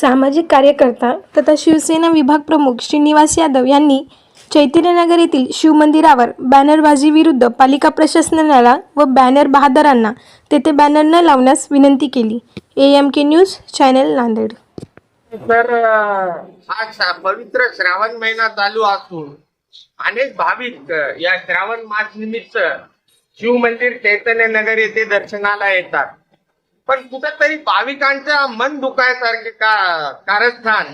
सामाजिक कार्यकर्ता तथा शिवसेना विभाग प्रमुख श्रीनिवास यादव यांनी चैतन्यनगर येथील शिवमंदिरावर बॅनरबाजीविरुद्ध पालिका प्रशासनाला व बॅनर बहादरांना तेथे बॅनर न लावण्यास विनंती केली. A M K news channel Nanded. तर अं, हा पवित्र श्रावण महिना चालू असून अनेक भाविक या श्रावण मास निमित्त शिव मंदिर चैतन्य नगर येथे दर्शनाला येतात. पण कुठंतरी भाविकांच्या मन दुखायसारखे का कारस्थान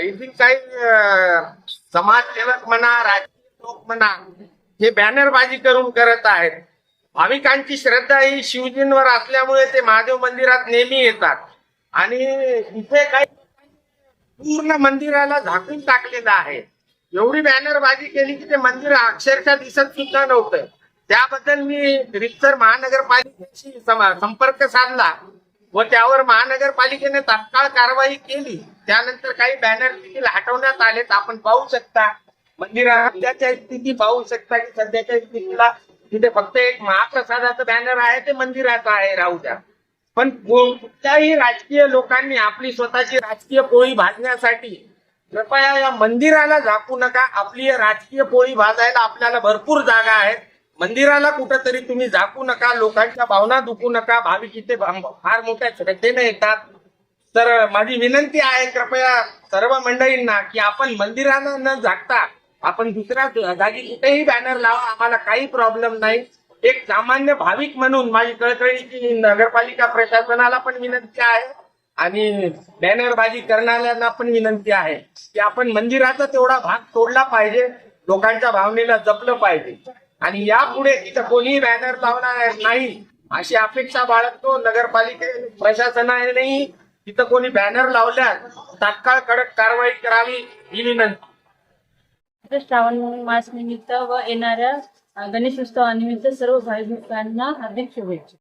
इथे काही समाजसेवक म्हणा राजकीय लोक म्हणा हे बॅनरबाजी करून करत आहेत. भाविकांची श्रद्धा ही शिवजींवर असल्यामुळे ते महादेव मंदिरात नेहमी येतात. आणि इथे काही पूर्ण मंदिराला झाकून टाकलेलं आहे. एवढी बॅनरबाजी केली की ते मंदिर अक्षरशः दिसत सुद्धा नव्हतं. त्याबद्दल मी रितसर महानगरपालिकेशी संपर्क साधला व त्यावर महानगरपालिकेने तात्काळ कारवाई केली. त्यानंतर काही बॅनर देखील हटवण्यात आलेत. आपण पाहू शकता. मंदिरात स्थिती पाहू शकता की सध्याच्या स्थितीला तिथे फक्त एक महाप्रसादाचं बॅनर आहे ते मंदिराचं आहे. राहू द्या. पण कुठल्याही राजकीय लोकांनी आपली स्वतःची राजकीय पोळी भाजण्यासाठी कृपया या मंदिराला झाकू नका. आपली राजकीय पोळी भाजायला आपल्याला भरपूर जागा आहेत. मंदिराला कुठंतरी तुम्ही झाकू नका लोकांच्या भावना दुखू नका. भाविक इथे फार मोठ्या श्रद्धेने येतात. तर माझी विनंती आहे कृपया सर्व मंडळींना की आपण मंदिरांना न झाकता आपण दुसऱ्या जागी कुठेही बॅनर लावा आम्हाला काही प्रॉब्लेम नाही. एक सामान्य भाविक म्हणून माझी कळकळीची नगरपालिका प्रशासनाला पण विनंती आहे आणि बॅनरबाजी करणाऱ्यांना पण विनंती आहे की आपण मंदिराचा तेवढा भाग तोडला पाहिजे लोकांच्या भावनेला जपलं पाहिजे. आणि यापुढे तिथं कोणीही बॅनर लावणार नाही अशी अपेक्षा बाळगतो. नगरपालिके प्रशासनानेही तिथं कोणी बॅनर लावल्यास तात्काळ कडक कारवाई करावी ही विनंती. श्रावण मास निमित्त व येणाऱ्या गणेश उत्सवानिमित्त सर्व भाविकांना हार्दिक शुभेच्छा.